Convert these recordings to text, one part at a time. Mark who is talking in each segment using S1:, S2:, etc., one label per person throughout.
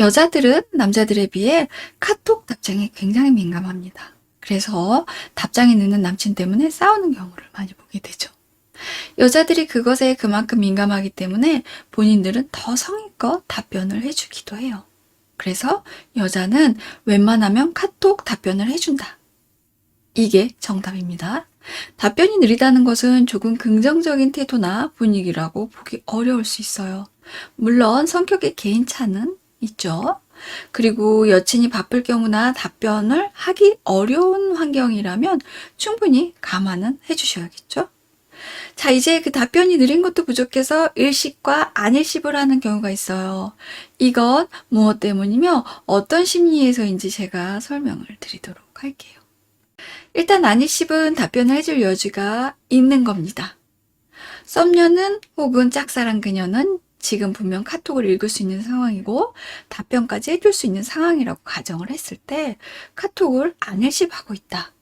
S1: 여자들은 남자들에 비해 카톡 답장에 굉장히 민감합니다. 그래서 답장이 늦는 남친 때문에 싸우는 경우를 많이 보게 되죠. 여자들이 그것에 그만큼 민감하기 때문에 본인들은 더 성의껏 답변을 해주기도 해요. 그래서 여자는 웬만하면 카톡 답변을 해준다. 이게 정답입니다. 답변이 느리다는 것은 조금 긍정적인 태도나 분위기라고 보기 어려울 수 있어요. 물론 성격의 개인차는 있죠. 그리고 여친이 바쁠 경우나 답변을 하기 어려운 환경이라면 충분히 감안은 해주셔야겠죠. 자, 이제 그 답변이 느린 것도 부족해서 일십과 안일십을 하는 경우가 있어요. 이건 무엇 때문이며 어떤 심리에서인지 제가 설명을 드리도록 할게요. 일단 안일십은 답변을 해줄 여지가 있는 겁니다. 썸녀는 혹은 짝사랑 그녀는 지금 분명 카톡을 읽을 수 있는 상황이고 답변까지 해줄 수 있는 상황이라고 가정을 했을 때 카톡을 안 일십하고 있다.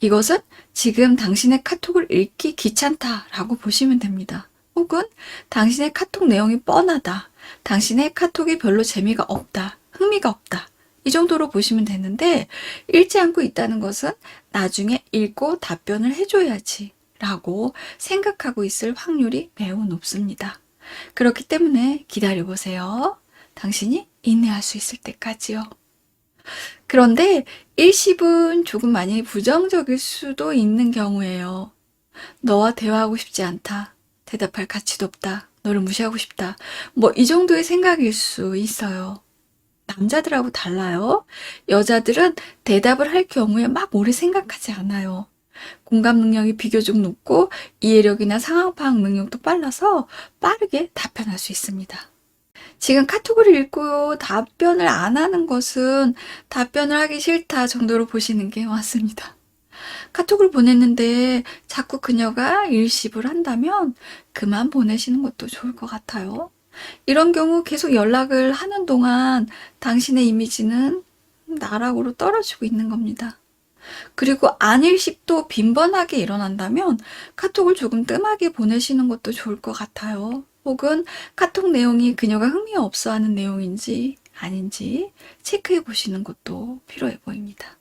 S1: 이것은 지금 당신의 카톡을 읽기 귀찮다라고 보시면 됩니다. 혹은 당신의 카톡 내용이 뻔하다. 당신의 카톡이 별로 재미가 없다. 흥미가 없다. 이 정도로 보시면 되는데 읽지 않고 있다는 것은 나중에 읽고 답변을 해줘야지 라고 생각하고 있을 확률이 매우 높습니다. 그렇기 때문에 기다려 보세요. 당신이 인내할 수 있을 때까지요. 그런데 일십은 조금 많이 부정적일 수도 있는 경우예요. 너와 대화하고 싶지 않다. 대답할 가치도 없다. 너를 무시하고 싶다. 뭐 이 정도의 생각일 수 있어요. 남자들하고 달라요. 여자들은 대답을 할 경우에 막 오래 생각하지 않아요. 공감 능력이 비교적 높고 이해력이나 상황 파악 능력도 빨라서 빠르게 답변할 수 있습니다. 지금 카톡을 읽고 답변을 안 하는 것은 답변을 하기 싫다 정도로 보시는 게 맞습니다. 카톡을 보냈는데 자꾸 그녀가 일십을 한다면 그만 보내시는 것도 좋을 것 같아요. 이런 경우 계속 연락을 하는 동안 당신의 이미지는 나락으로 떨어지고 있는 겁니다. 그리고 안일식도 빈번하게 일어난다면 카톡을 조금 뜸하게 보내시는 것도 좋을 것 같아요. 혹은 카톡 내용이 그녀가 흥미 없어 하는 내용인지 아닌지 체크해 보시는 것도 필요해 보입니다.